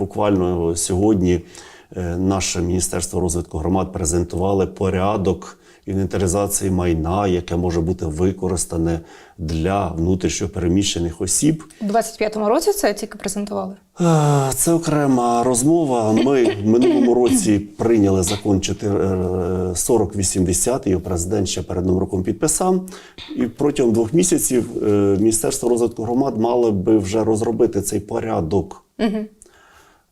Буквально сьогодні е, наше Міністерство розвитку громад презентували порядок інвентаризації майна, яке може бути використане для внутрішньо переміщених осіб. У 25-му році це тільки презентували. Е, Це окрема розмова. Ми в минулому році прийняли закон 4, е, 4080, його президент ще перед новим роком підписав. І протягом двох місяців е, Міністерство розвитку громад мало би вже розробити цей порядок.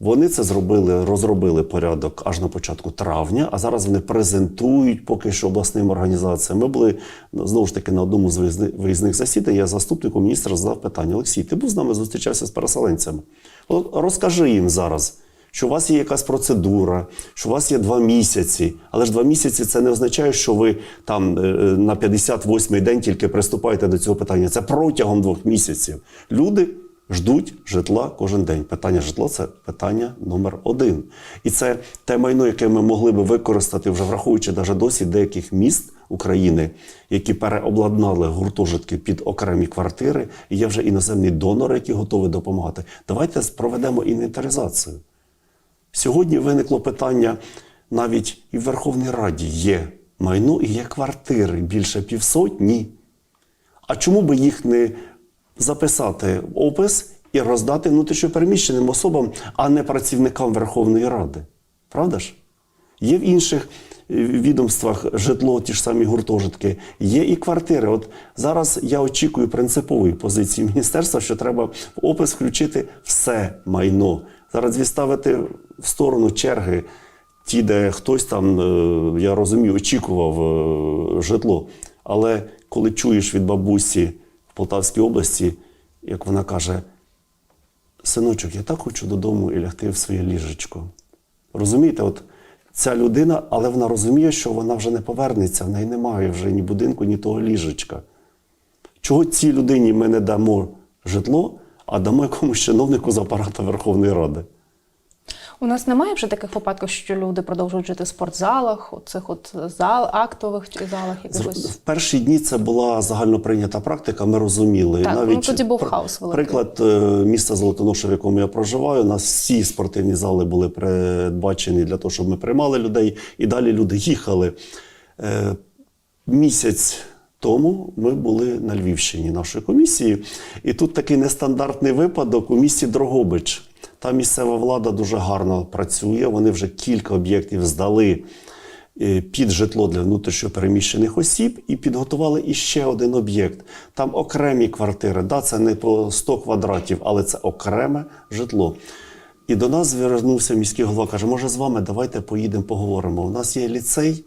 Вони це зробили, розробили порядок аж на початку травня, а зараз вони презентують поки що обласним організаціям. Ми були ну, знову ж таки на одному з виїзних засідань. Я заступнику міністра задав питання: Олексій, ти був з нами зустрічався з переселенцями? От розкажи їм зараз. Що у вас є якась процедура, що у вас є два місяці, але ж два місяці це не означає, що ви там е, на 58-й день тільки приступаєте до цього питання. Це протягом двох місяців. Люди ждуть житла кожен день. Питання житло це питання номер один. І це те майно, яке ми могли би використати, вже враховуючи навіть досвід деяких міст України, які переобладнали гуртожитки під окремі квартири. І є вже іноземні донори, які готові допомагати. Давайте проведемо інвентаризацію. Сьогодні виникло питання навіть і в Верховній Раді є майно і є квартири більше півсотні. А чому би їх не записати опис і роздати внутрішньопереміщеним особам, а не працівникам Верховної Ради? Правда ж? Є в інших е, відомствах житло, ті ж самі гуртожитки, є і квартири. От зараз я очікую принципової позиції міністерства, що треба в опис включити все майно. Зараз відставити в сторону черги ті, де хтось там, е, я розумію, очікував е, житло. Але коли чуєш від бабусі Полтавській області, як вона каже, синочок, я так хочу додому і лягти в своє ліжечко. Розумієте, от ця людина, але вона розуміє, що вона вже не повернеться, в неї немає вже ні будинку, ні того ліжечка. Чого цій людині ми не дамо житло, а дамо якомусь чиновнику з апарата Верховної Ради? У нас немає вже таких випадків, що люди продовжують жити в спортзалах, у цих от зал, актових чи залах якихось. В перші дні це була загальноприйнята практика, ми розуміли. Так, ну, тоді був пр- хаос великий. Приклад е, міста Золотоноша, в якому я проживаю, у нас всі спортивні зали були передбачені для того, щоб ми приймали людей, і далі люди їхали. Е, Місяць тому ми були на Львівщині нашої комісії, і тут такий нестандартний випадок у місті Дрогобич. Там місцева влада дуже гарно працює. Вони вже кілька об'єктів здали е, під житло для внутрішньопереміщених осіб і підготували іще один об'єкт. Там окремі квартири. Да, це не по 100 квадратів, але це окреме житло. І до нас звернувся міський голова, каже: може, з вами давайте поїдемо, поговоримо. У нас є ліцей,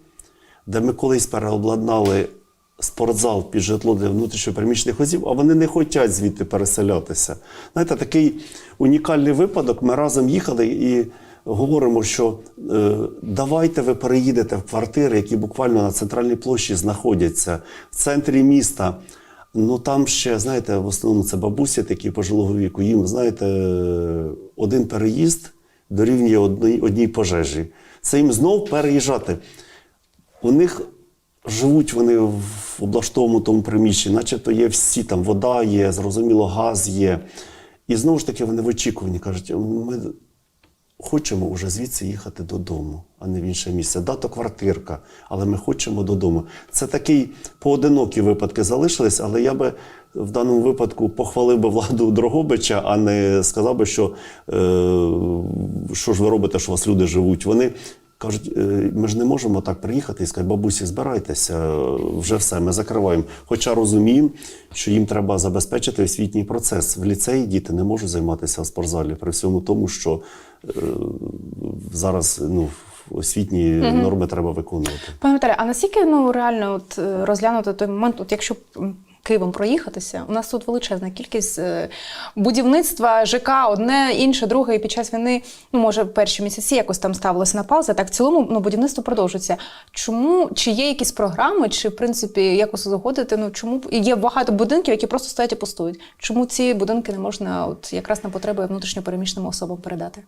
де ми колись переобладнали спортзал під житло для внутрішньопереміщених осіб, а вони не хочуть звідти переселятися. Знаєте, такий унікальний випадок. Ми разом їхали і говоримо, що е, давайте ви переїдете в квартири, які буквально на центральній площі знаходяться, в центрі міста. Ну там ще, знаєте, в основному це бабусі такі пожилого віку. Їм, знаєте, один переїзд дорівнює одній, одній пожежі. Це їм знов переїжджати. У них живуть вони в облаштованому тому приміщенні, начебто є всі там вода є, зрозуміло, газ є. І знову ж таки вони в очікуванні кажуть, ми хочемо вже звідси їхати додому, а не в інше місце. Да, то квартирка, але ми хочемо додому. Це такі поодинокі випадки залишились, але я би в даному випадку похвалив би владу Дрогобича, а не сказав би, що е, що ж ви робите, що у вас люди живуть. Вони кажуть, «Е, ми ж не можемо так приїхати і сказати, бабусі, збирайтеся, вже все, ми закриваємо. Хоча розуміємо, що їм треба забезпечити освітній процес. В ліцеї діти не можуть займатися в спортзалі при всьому тому, що е, зараз ну, освітні норми треба виконувати. Пане Віталію, а наскільки ну реально от е, розглянути той момент, от якщо Києвом проїхатися, у нас тут величезна кількість е, будівництва ЖК, одне, інше, друге, і під час війни, ну може, перші місяці якось там ставилося на паузу, так в цілому ну, будівництво продовжується. Чому чи є якісь програми, чи в принципі якось узгодити? Ну чому є багато будинків, які просто стоять і пустують? Чому ці будинки не можна, от якраз на потреби внутрішньопереміщеним особам передати?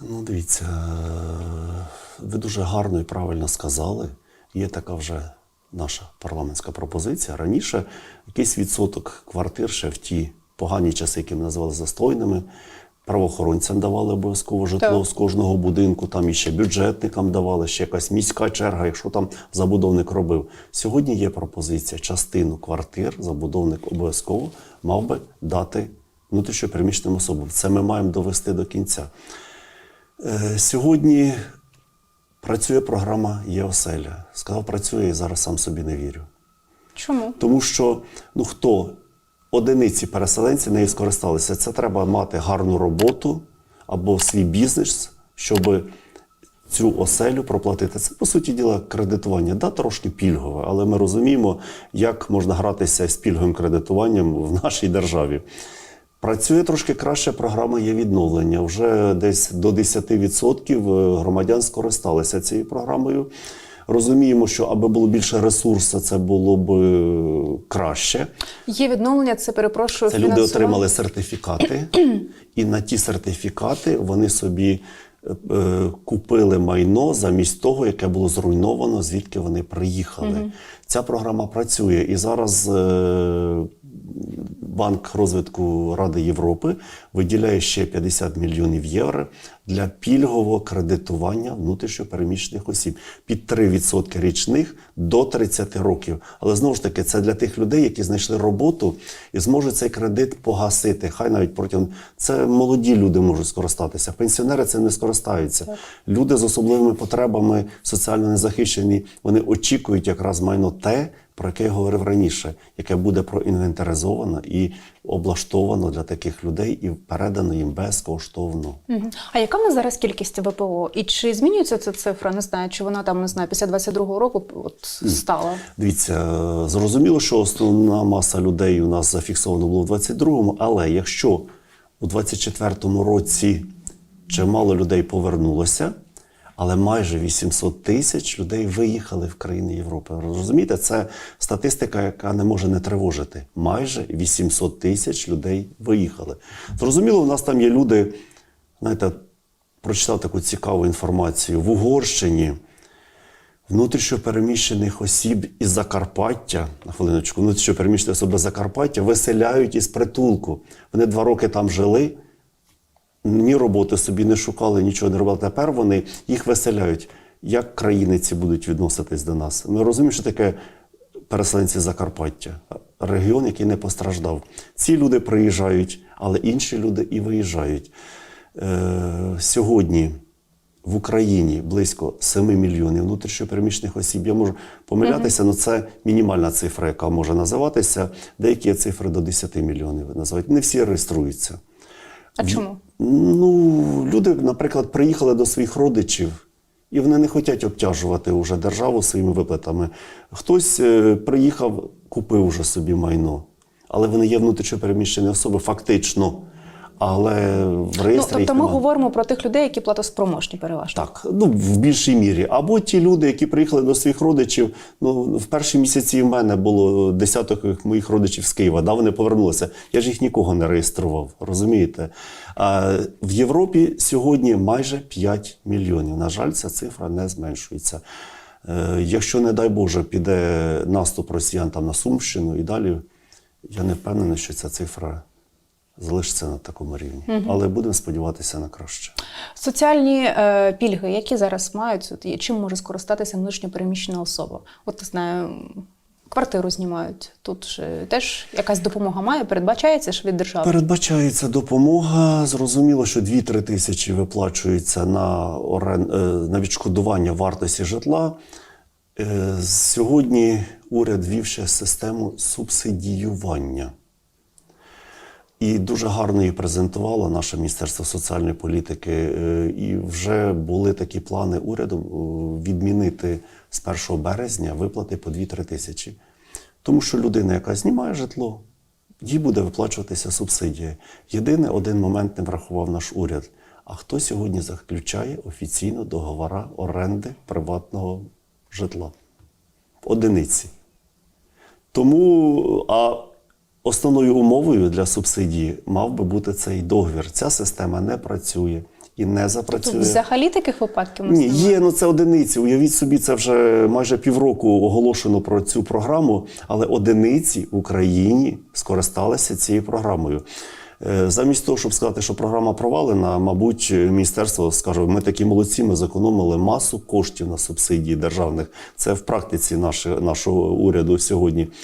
Ну, дивіться, е, ви дуже гарно і правильно сказали. Є така вже наша парламентська пропозиція. Раніше якийсь відсоток квартир ще в ті погані часи, які ми називали застойними, Правоохоронцям давали обов'язково житло Так. з кожного будинку, там іще бюджетникам давали, ще якась міська черга, якщо там забудовник робив. Сьогодні є пропозиція: частину квартир забудовник обов'язково мав би дати внутрішньопереміщеним особам. Це ми маємо довести до кінця. Е, Сьогодні працює програма «Є-оселя». Сказав, працює і зараз сам собі не вірю. Чому? Тому що ну хто одиниці переселенців нею скористалися, це треба мати гарну роботу або свій бізнес, щоб цю оселю проплатити. Це по суті діла кредитування, да, трошки пільгове, але ми розуміємо, як можна гратися з пільговим кредитуванням в нашій державі. Працює трошки краще програма є відновлення. Вже десь до 10% громадян скористалися цією програмою. Розуміємо, що аби було більше ресурсу, це було б е, краще. Є відновлення, це перепрошую. Це люди отримали сертифікати, і на ті сертифікати вони собі е, е, купили майно замість того, яке було зруйновано, звідки вони приїхали. Ця програма працює. І зараз е, Банк розвитку Ради Європи виділяє ще 50 мільйонів євро для пільгового кредитування внутрішньопереміщених осіб під 3% річних до 30 років. Але знову ж таки, це для тих людей, які знайшли роботу і зможуть цей кредит погасити. Хай навіть протягом це молоді люди можуть скористатися. Пенсіонери цим не скористаються. Люди з особливими потребами соціально незахищені. Вони очікують якраз майно те, про яке я говорив раніше, яке буде проінвентаризовано і облаштовано для таких людей і передано їм безкоштовно. А яка нас зараз кількість ВПО? І чи змінюється ця цифра? Не знаю, чи вона там не знаю, після 22-го року от стала? Дивіться, е, зрозуміло, що основна маса людей у нас зафіксовано було в 22-му, але якщо у 24-му році чимало людей повернулося, але майже 800 тисяч людей виїхали в країни Європи. Розумієте, це статистика, яка не може не тривожити. Майже 800 тисяч людей виїхали. Зрозуміло, у нас там є люди, знаєте, прочитав таку цікаву інформацію в Угорщині внутрішньопереміщених осіб із Закарпаття, на хвилиночку, внутрішньопереміщені особи з Закарпаття виселяють із притулку. Вони два роки там жили, ні роботи собі не шукали, нічого не робили. Тепер вони їх виселяють. Як країни ці будуть відноситись до нас? Ми розуміємо, що таке переселенці Закарпаття, регіон, який не постраждав. Ці люди приїжджають, але інші люди і виїжджають. Е, сьогодні в Україні близько 7 мільйонів внутрішньопереміщених осіб. Я можу помилятися, але це мінімальна цифра, яка може називатися. Деякі цифри до 10 мільйонів називають. Не всі реєструються. А чому? Ну, люди, наприклад, приїхали до своїх родичів, і вони не хочуть обтяжувати вже державу своїми виплатами. Хтось е, приїхав, купив вже собі майно, але вони є внутрішньопереміщені особи, фактично. Але в Ну, реєстрі їх тобто ми немає. говоримо про тих людей, які платоспроможні переважно. Так, ну в більшій мірі. Або ті люди, які приїхали до своїх родичів. Ну в перші місяці в мене було десяток моїх родичів з Києва. Да, вони повернулися. Я ж їх нікого не реєстрував. Розумієте? А в Європі сьогодні майже 5 мільйонів. На жаль, ця цифра не зменшується. Е, якщо, не дай Боже, піде наступ росіян там на Сумщину і далі, я не впевнений, що ця цифра залишиться на такому рівні. Але будемо сподіватися на краще. Соціальні е, пільги, які зараз мають, от, чим може скористатися внутрішньопереміщена особа? От знаю, квартиру знімають. Тут ж теж якась допомога має, передбачається ж від держави. Передбачається допомога. Зрозуміло, що 2-3 тисячі виплачується на, орен... е, на відшкодування вартості житла. Е, Сьогодні уряд ввів ще систему субсидіювання. І дуже гарно її презентувало наше Міністерство соціальної політики. Е, І вже були такі плани уряду е, відмінити з 1 березня виплати по 2-3 тисячі. Тому що людина, яка знімає житло, їй буде виплачуватися субсидія. Єдине, один момент не врахував наш уряд. А хто сьогодні заключає офіційно договора оренди приватного житла? Одиниці. Тому а основною умовою для субсидії мав би бути цей договір. Ця система не працює і не Тут запрацює. взагалі таких випадків Ні, є, ну це одиниці. Уявіть собі, це вже майже півроку оголошено про цю програму, але одиниці в Україні скористалися цією програмою. Е, Замість того, щоб сказати, що програма провалена, мабуть, міністерство скаже, ми такі молодці, ми зекономили масу коштів на субсидії державних. Це в практиці наші, нашого уряду сьогодні.